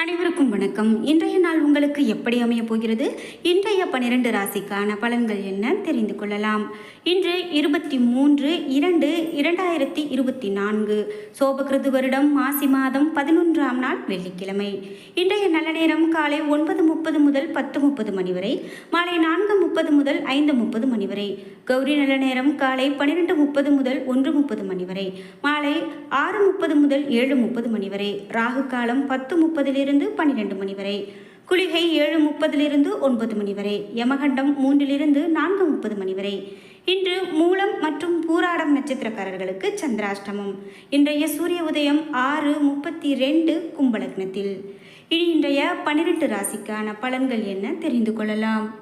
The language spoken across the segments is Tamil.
அனைவருக்கும் வணக்கம். இன்றைய நாள் உங்களுக்கு எப்படி அமைய போகிறது? இன்றைய பனிரெண்டு ராசிக்கான பலன்கள் என்ன தெரிந்து கொள்ளலாம். இன்று இருபத்தி மூன்று இரண்டு இரண்டாயிரத்தி இருபத்தி நான்கு சோபகிருது வருடம் மாசி மாதம் பதினொன்றாம் நாள் வெள்ளிக்கிழமை. இன்றைய நல்ல நேரம் காலை ஒன்பது முப்பது முதல் பத்து முப்பது மணி வரை மாலை நான்கு முப்பது முதல் ஐந்து முப்பது மணி வரை கௌரி நல்ல நேரம் காலை பன்னிரெண்டு முப்பது முதல் ஒன்று முப்பது மணி வரை மாலை ஆறு முப்பது முதல் ஏழு முப்பது மணி வரை ராகு காலம் பத்து முப்பதிலிருந்து பன்னிரெண்டு மணி வரை. குளிகை ஏழு முப்பதிலிருந்து ஒன்பது மணி வரை. யமகண்டம் மூன்றிலிருந்து நான்கு முப்பது மணி வரை. இன்று மூலம் மற்றும் பூராடம் நட்சத்திரக்காரர்களுக்கு சந்திராஷ்டமம். இன்றைய சூரிய உதயம் ஆறு முப்பத்தி ரெண்டு கும்பலக்னத்தில். இனி இன்றைய பனிரெண்டு ராசிக்கான பலன்கள் என்ன தெரிந்து கொள்ளலாம்?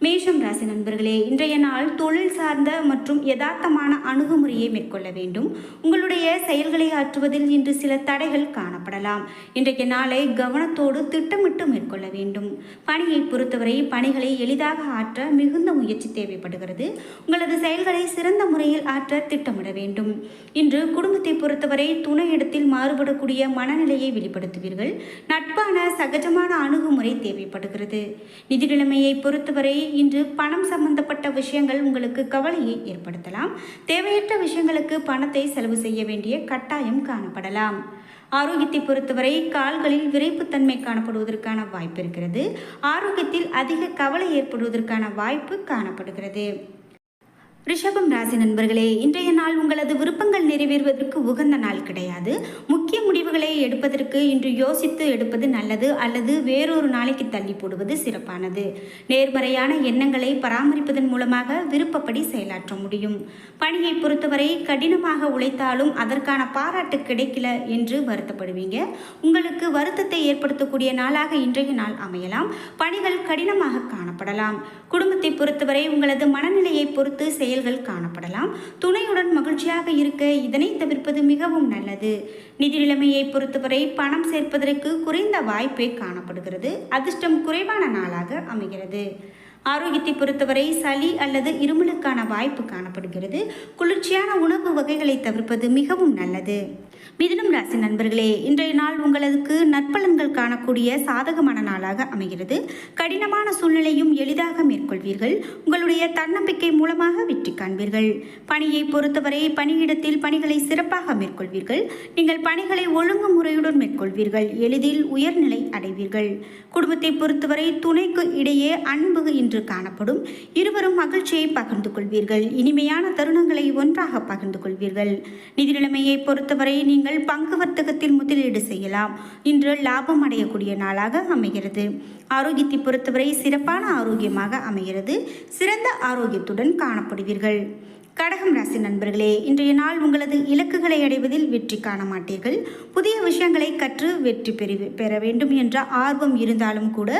மேஷம் ராசி நண்பர்களே இன்றைய நாள் தொழில் சார்ந்த மற்றும் யதார்த்தமான அணுகுமுறையை மேற்கொள்ள வேண்டும். உங்களுடைய செயல்களை ஆற்றுவதில் இன்று சில தடைகள் காணப்படலாம். இன்றைய நாளை கவனத்தோடு திட்டமிட்டு மேற்கொள்ள வேண்டும். பணியை பொறுத்தவரை பணிகளை எளிதாக ஆற்ற மிகுந்த முயற்சி தேவைப்படுகிறது. உங்களது செயல்களை சிறந்த முறையில் ஆற்ற திட்டமிட வேண்டும். இன்று குடும்பத்தை பொறுத்தவரை துணையிடத்தில் மாறுபடக்கூடிய மனநிலையை வெளிப்படுத்துவீர்கள். நட்பான சகஜமான அணுகுமுறை தேவைப்படுகிறது. நிதி நிலைமையை பொறுத்தவரை இன்று பணம் சம்பந்தப்பட்ட விஷயங்கள் உங்களுக்கு கவலையை ஏற்படுத்தலாம். தேவையற்ற விஷயங்களுக்கு பணத்தை செலவு செய்ய வேண்டிய கட்டாயம் காணப்படலாம். ஆரோக்கியத்தை பொறுத்தவரை கால்களில் விரைப்புத்தன்மை காணப்படுவதற்கான வாய்ப்பு இருக்கிறது. ஆரோக்கியத்தில் அதிக கவலை ஏற்படுவதற்கான வாய்ப்பு காணப்படுகிறது. ரிஷபம் ராசி நண்பர்களே இன்றைய நாள் உங்களது விருப்பங்கள் நிறைவேறுவதற்கு உகந்த நாள் கிடையாது. முக்கிய முடிவுகளை எடுப்பதற்கு இன்று யோசித்து எடுப்பது நல்லது அல்லது வேறொரு நாளைக்கு தள்ளி போடுவது சிறப்பானது. நேர்மறையான எண்ணங்களை பராமரிப்பதன் மூலமாக விருப்பப்படி செயலாற்ற முடியும். பணியை பொறுத்தவரை கடினமாக உழைத்தாலும் அதற்கான பாராட்டு கிடைக்கல என்று வருத்தப்படுவீங்க. உங்களுக்கு வருத்தத்தை ஏற்படுத்தக்கூடிய நாளாக இன்றைய நாள் அமையலாம். பணிகள் கடினமாக காணப்படலாம். குடும்பத்தை பொறுத்தவரை உங்களது மனநிலையை பொறுத்து செயல் செயல்கள் காணப்படலாம். துணையுடன் மகிழ்ச்சியாக இருக்க இதனை தவிர்ப்பது மிகவும் நல்லது. நிதி நிலைமையை பொறுத்தவரை பணம் சேர்ப்பதற்கு குறைந்த வாய்ப்பே காணப்படுகிறது. அதிர்ஷ்டம் குறைவான நாளாக அமைகிறது. ஆரோக்கியத்தை பொறுத்தவரை சளி அல்லது இருமலுக்கான வாய்ப்பு காணப்படுகிறது. குளிர்ச்சியான உணவு வகைகளை தவிர்ப்பது மிகவும் நல்லது. மிதுனம் ராசி நண்பர்களே இன்றைய நாள் உங்களுக்கு நற்பலன்கள் காணக்கூடிய சாதகமான நாளாக அமைகிறது. கடினமான சூழ்நிலையும் எளிதாக மேற்கொள்வீர்கள். உங்களுடைய தன்னம்பிக்கை மூலமாக வெற்றி காண்பீர்கள். பணியை பொறுத்தவரை பணியிடத்தில் பணிகளை சிறப்பாக மேற்கொள்வீர்கள். நீங்கள் பணிகளை ஒழுங்கு முறையுடன் மேற்கொள்வீர்கள். எளிதில் உயர்நிலை அடைவீர்கள். குடும்பத்தை பொறுத்தவரை துணைக்கு இடையே அன்பு இன்று காணப்படும். இருவரும் மகிழ்ச்சியை பகிர்ந்து கொள்வீர்கள். இனிமையான தருணங்களை ஒன்றாக பகிர்ந்து கொள்வீர்கள். நிதி நிலைமையை பொறுத்தவரை நீங்கள் பங்கு வர்த்தகத்தில் முதலீடு செய்யலாம். இன்று லாபம் அடையக்கூடிய நாளாக அமைகிறது. ஆரோக்கியத்தை பொறுத்தவரை சிறப்பான ஆரோக்கியமாக அமைகிறது. சிறந்த ஆரோக்கியத்துடன் காணப்படுவீர்கள். கடகம் ராசி நண்பர்களே இன்றைய நாள் உங்களது இலக்குகளை அடைவதில் வெற்றி காண மாட்டீர்கள். புதிய விஷயங்களை கற்று வெற்றி பெறு பெற வேண்டும் என்ற ஆர்வம் இருந்தாலும் கூட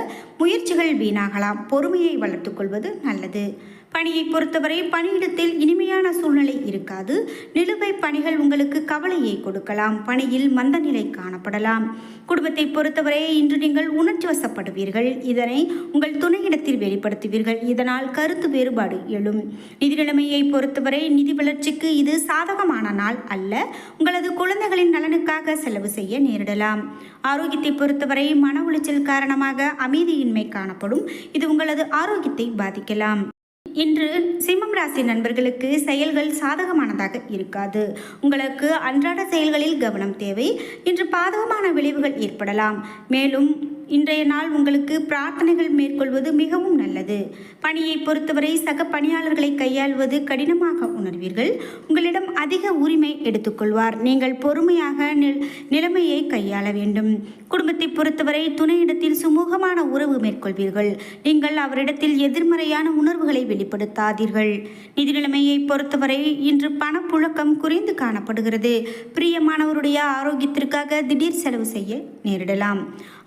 முயற்சிகள் வீணாகலாம். பொறுமையை வளர்த்துக்கொள்வது நல்லது. பணியை பொறுத்தவரை பணியிடத்தில் இனிமையான சூழ்நிலை இருக்காது. நிலுவை பணிகள் உங்களுக்கு கவலையை கொடுக்கலாம். பணியில் மந்த நிலை காணப்படலாம். குடும்பத்தை பொறுத்தவரை இன்று நீங்கள் உணர்ச்சி வசப்படுவீர்கள் இதனை உங்கள் துணையிடத்தில் வெளிப்படுத்துவீர்கள். இதனால் கருத்து வேறுபாடு எழும். நிதி நிலைமையை பொறுத்தவரை நிதி வளர்ச்சிக்கு இது சாதகமான நாள் அல்ல. உங்களது குழந்தைகளின் நலனுக்காக செலவு செய்ய நேரிடலாம். ஆரோக்கியத்தை பொறுத்தவரை மன உளைச்சல் காரணமாக அமைதியின்மை காணப்படும். இது உங்களது ஆரோக்கியத்தை பாதிக்கலாம். இன்று சிம்மம் ராசி நண்பர்களுக்கு செயல்கள் சாதகமானதாக இருக்காது. உங்களுக்கு அன்றாட செயல்களில் கவனம் தேவை. இன்று பாதகமான விளைவுகள் ஏற்படலாம். மேலும் இன்றைய நாள் உங்களுக்கு பிரார்த்தனைகள் மேற்கொள்வது மிகவும் நல்லது. பணியை பொறுத்தவரை சக பணியாளர்களை கையாள்வது கடினமாக உணர்வீர்கள். உங்களிடம் அதிக உரிமை எடுத்துக்கொள்வார். நீங்கள் பொறுமையாக நில் நிலைமையை கையாள வேண்டும். குடும்பத்தை பொறுத்தவரை துணையிடத்தில் சுமூகமான உறவு மேற்கொள்வீர்கள். நீங்கள் அவரிடத்தில் எதிர்மறையான உணர்வுகளை வெளிப்படுத்தாதீர்கள். நிதி நிலைமையை பொறுத்தவரை இன்று பணப்புழக்கம் குறைந்து காணப்படுகிறது. பிரியமானவருடைய ஆரோக்கியத்திற்காக திடீர் செலவு செய்ய நேரிடலாம்.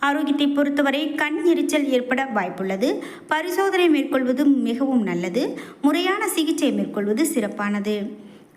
ஆரோக்கியத்தை பொறுத்தவரை கண் எரிச்சல் ஏற்பட வாய்ப்புள்ளது. பரிசோதனை மேற்கொள்வது மிகவும் நல்லது. முறையான சிகிச்சை மேற்கொள்வது சிறப்பானது.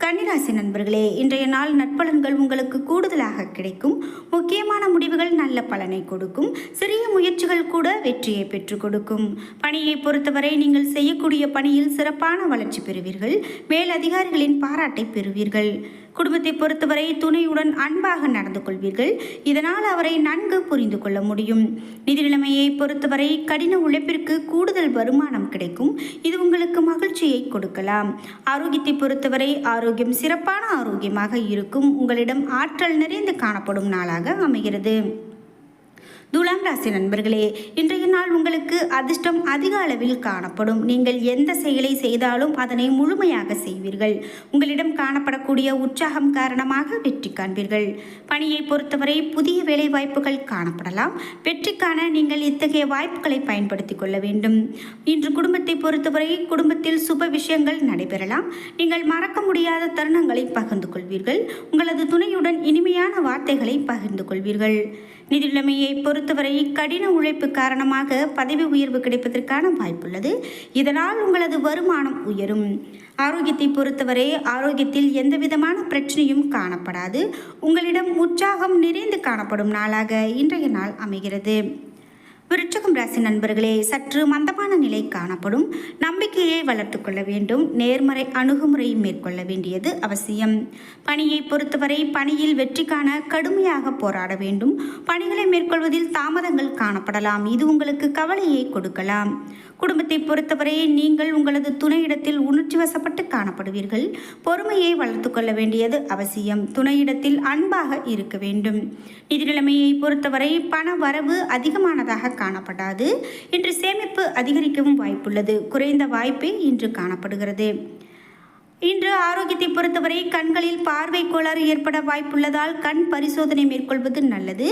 கன்னிராசி நண்பர்களே இன்றைய நாள் நட்பலன்கள் உங்களுக்கு கூடுதலாக கிடைக்கும். முக்கியமான முடிவுகள் நல்ல பலனை கொடுக்கும். சிறிய முயற்சிகள் கூட வெற்றியை பெற்றுக் கொடுக்கும். பணியை பொறுத்தவரை நீங்கள் செய்யக்கூடிய பணியில் சிறப்பான வளர்ச்சி பெறுவீர்கள். மேலதிகாரிகளின் பாராட்டை பெறுவீர்கள். குடும்பத்தை பொறுத்தவரை துணையுடன் அன்பாக நடந்து கொள்வீர்கள். இதனால் அவரை நன்கு புரிந்து கொள்ள முடியும். நிதி நிலைமையை பொறுத்தவரை கடின உழைப்பிற்கு கூடுதல் வருமானம் கிடைக்கும். இது உங்களுக்கு மகிழ்ச்சியை கொடுக்கலாம். ஆரோக்கியத்தை பொறுத்தவரை ஆரோக்கியம் சிறப்பான ஆரோக்கியமாக இருக்கும். உங்களிடம் ஆற்றல் நிறைந்து காணப்படும் நாளாக அமைகிறது. துலாம் ராசி நண்பர்களே இன்றைய நாள் உங்களுக்கு அதிர்ஷ்டம் அதிக அளவில் காணப்படும். நீங்கள் எந்த செயலை செய்தாலும் அதனை முழுமையாக செய்வீர்கள். உங்களிடம் காணப்படக்கூடிய உற்சாகம் காரணமாக வெற்றி காண்பீர்கள். பணியை பொறுத்தவரை புதிய வேலை வாய்ப்புகள் காணப்படலாம். வெற்றிக்கான நீங்கள் இத்தகைய வாய்ப்புகளை பயன்படுத்திக் கொள்ள வேண்டும். இன்று குடும்பத்தை பொறுத்தவரை குடும்பத்தில் சுப விஷயங்கள் நடைபெறலாம். நீங்கள் மறக்க முடியாத தருணங்களை பகிர்ந்து கொள்வீர்கள். உங்களது துணையுடன் இனிமையான வார்த்தைகளை பகிர்ந்து கொள்வீர்கள். நிதிநிலைமையை பொறுத்தவரை கடின உழைப்பு காரணமாக பதவி உயர்வு கிடைப்பதற்கான வாய்ப்புள்ளது. இதனால் உங்களது வருமானம் உயரும். ஆரோக்கியத்தை பொறுத்தவரை ஆரோக்கியத்தில் எந்த விதமான பிரச்சனையும் காணப்படாது. உங்களிடம் உற்சாகம் நிறைந்து காணப்படும் நாளாக இன்றைய நாள் அமைகிறது. விருச்சகம் ராசி நண்பர்களே சற்று மந்தமான நிலை காணப்படும். நம்பிக்கையை வளர்த்து கொள்ள வேண்டும். நேர்மறை அணுகுமுறை மேற்கொள்ள வேண்டியது அவசியம். பணியை பொறுத்தவரை பணியில் வெற்றி காண கடுமையாக போராட வேண்டும். பணிகளை மேற்கொள்வதில் தாமதங்கள் காணப்படலாம். இது உங்களுக்கு கவலையை கொடுக்கலாம். குடும்பத்தை பொறுத்தவரை நீங்கள் உங்களது துணையிடத்தில் உணர்ச்சி வசப்பட்டு காணப்படுவீர்கள். பொறுமையை வளர்த்து கொள்ள வேண்டியது அவசியம். துணையிடத்தில் அன்பாக இருக்க வேண்டும். நிதி நிலைமையை பொறுத்தவரை பண வரவு அதிகமானதாக காணப்படாது. இன்று சேமிப்பு அதிகரிக்கவும் வாய்ப்புள்ளது. குறைந்த வாய்ப்பே இன்று காணப்படுகிறது. இன்று ஆரோக்கியத்தை பொறுத்தவரை கண்களில் பார்வை கோளாறு ஏற்பட வாய்ப்புள்ளதால் கண் பரிசோதனை மேற்கொள்வது நல்லது.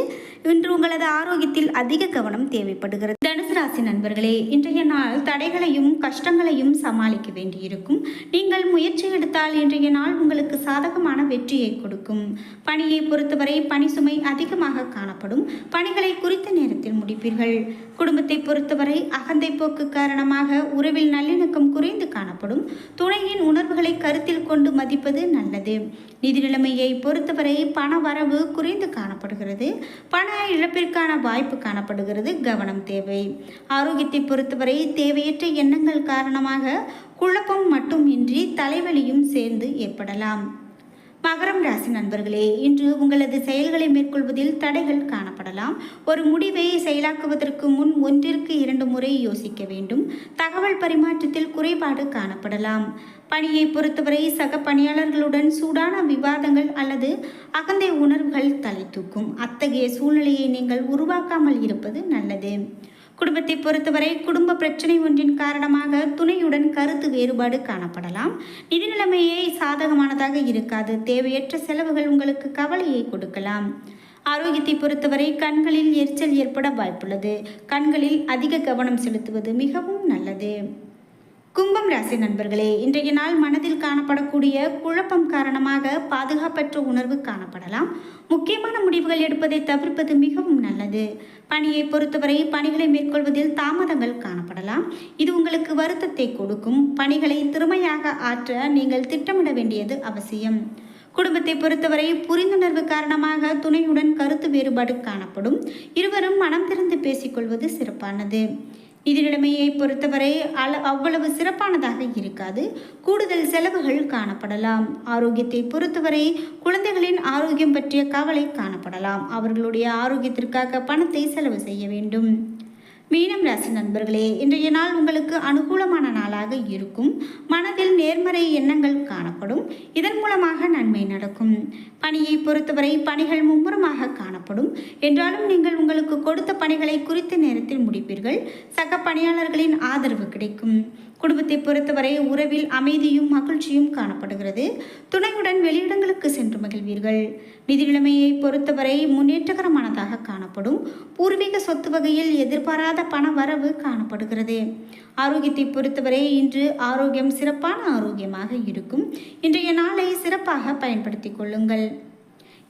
இன்று உங்களது ஆரோக்கியத்தில் அதிக கவனம் தேவைப்படுகிறது. தனுசு ராசி நண்பர்களே இன்றைய நாள் தடைகளையும் கஷ்டங்களையும் சமாளிக்க வேண்டியிருக்கும். நீங்கள் முயற்சி எடுத்தால் இன்றைய நாள் உங்களுக்கு சாதகமான வெற்றியை கொடுக்கும். பணியை பொறுத்தவரை பணி சுமை அதிகமாக காணப்படும். பணிகளை குறித்த நேரத்தில் முடிப்பீர்கள். குடும்பத்தை பொறுத்தவரை அகந்தை போக்கு காரணமாக உறவில் நல்லிணக்கம் குறைந்து காணப்படும். துணையின் உணர்வுகளை கருத்தில் கொண்டு மதிப்பது நல்லது. நிதி நிலைமையை பொறுத்தவரை பண வரவு குறைந்து காணப்படுகிறது. பண இழப்பிற்கான வாய்ப்பு காணப்படுகிறது. கவனம் தேவை. ஆரோக்கியத்தை பொறுத்தவரை தேவையற்ற எண்ணங்கள் காரணமாக குழப்பம் மட்டுமின்றி தலைவலியும் சேர்ந்து ஏற்படலாம். மகரம் ராசி நண்பர்களே இன்று உங்களது செயல்களை மேற்கொள்வதில் தடைகள் காணப்படலாம். ஒரு முடிவை செயலாக்குவதற்கு முன் ஒன்றிற்கு இரண்டு முறை யோசிக்க வேண்டும். தகவல் பரிமாற்றத்தில் குறைபாடு காணப்படலாம். பணியை பொறுத்தவரை சக பணியாளர்களுடன் சூடான விவாதங்கள் அல்லது அகந்தை உணர்வுகள் தலை தூக்கும். அத்தகைய சூழ்நிலையை நீங்கள் உருவாக்காமல் இருப்பது நல்லது. குடும்பத்தை பொறுத்தவரை குடும்ப பிரச்சனை ஒன்றின் காரணமாக துணையுடன் கருத்து வேறுபாடு காணப்படலாம். நிதி நிலைமையே சாதகமானதாக இருக்காது. தேவையற்ற செலவுகள் உங்களுக்கு கவலையை கொடுக்கலாம். ஆரோக்கியத்தை பொறுத்தவரை கண்களில் எரிச்சல் ஏற்பட வாய்ப்புள்ளது. கண்களில் அதிக கவனம் செலுத்துவது மிகவும் நல்லது. கும்பம் ராசி நண்பர்களே இன்றைய நாள் மனதில் காணப்படக்கூடிய குழப்பம் காரணமாக பாதுகாப்பற்ற உணர்வு காணப்படலாம். முக்கியமான முடிவுகள் எடுப்பதை தவிர்ப்பது மிகவும் நல்லது. பணியை பொறுத்தவரை பணிகளை மேற்கொள்வதில் தாமதங்கள் காணப்படலாம். இது உங்களுக்கு வருத்தத்தை கொடுக்கும். பணிகளை திறமையாக ஆற்ற நீங்கள் திட்டமிட வேண்டியது அவசியம். குடும்பத்தை பொறுத்தவரை புரிந்துணர்வு காரணமாக துணையுடன் கருத்து வேறுபாடு காணப்படும். இருவரும் மனம் திறந்து பேசிக்கொள்வது சிறப்பானது. நிதிநிலைமையை பொறுத்தவரை அள அவ்வளவு சிறப்பானதாக இருக்காது. கூடுதல் செலவுகள் காணப்படலாம். ஆரோக்கியத்தை பொறுத்தவரை குழந்தைகளின் ஆரோக்கியம் பற்றிய கவலை காணப்படலாம். அவர்களுடைய ஆரோக்கியத்திற்காக பணத்தை செலவு செய்ய வேண்டும். மீனம் ராசி நண்பர்களே இன்றைய நாள் உங்களுக்கு அனுகூலமான நாளாக இருக்கும். மனதில் நேர்மறை எண்ணங்கள் காணப்படும். இதன் மூலமாக நன்மை நடக்கும். பணியை பொறுத்தவரை பணிகள் மும்முரமாக காணப்படும். என்றாலும் நீங்கள் உங்களுக்கு கொடுத்த பணிகளை குறித்த நேரத்தில் முடிப்பீர்கள். சக பணியாளர்களின் ஆதரவு கிடைக்கும். குடும்பத்தை பொறுத்தவரை உறவில் அமைதியும் மகிழ்ச்சியும் காணப்படுகிறது. துணையுடன் வெளியிடங்களுக்கு சென்று மகிழ்வீர்கள். நிதி நிலைமையை பொறுத்தவரை முன்னேற்றகரமானதாக காணப்படும். பூர்வீக சொத்து வகையில் எதிர்பாராத பண வரவு காணப்படுகிறது. ஆரோக்கியத்தை பொறுத்தவரை இன்று ஆரோக்கியம் சிறப்பான ஆரோக்கியமாக இருக்கும். இன்றைய நாளை சிறப்பாக பயன்படுத்திக் கொள்ளுங்கள்.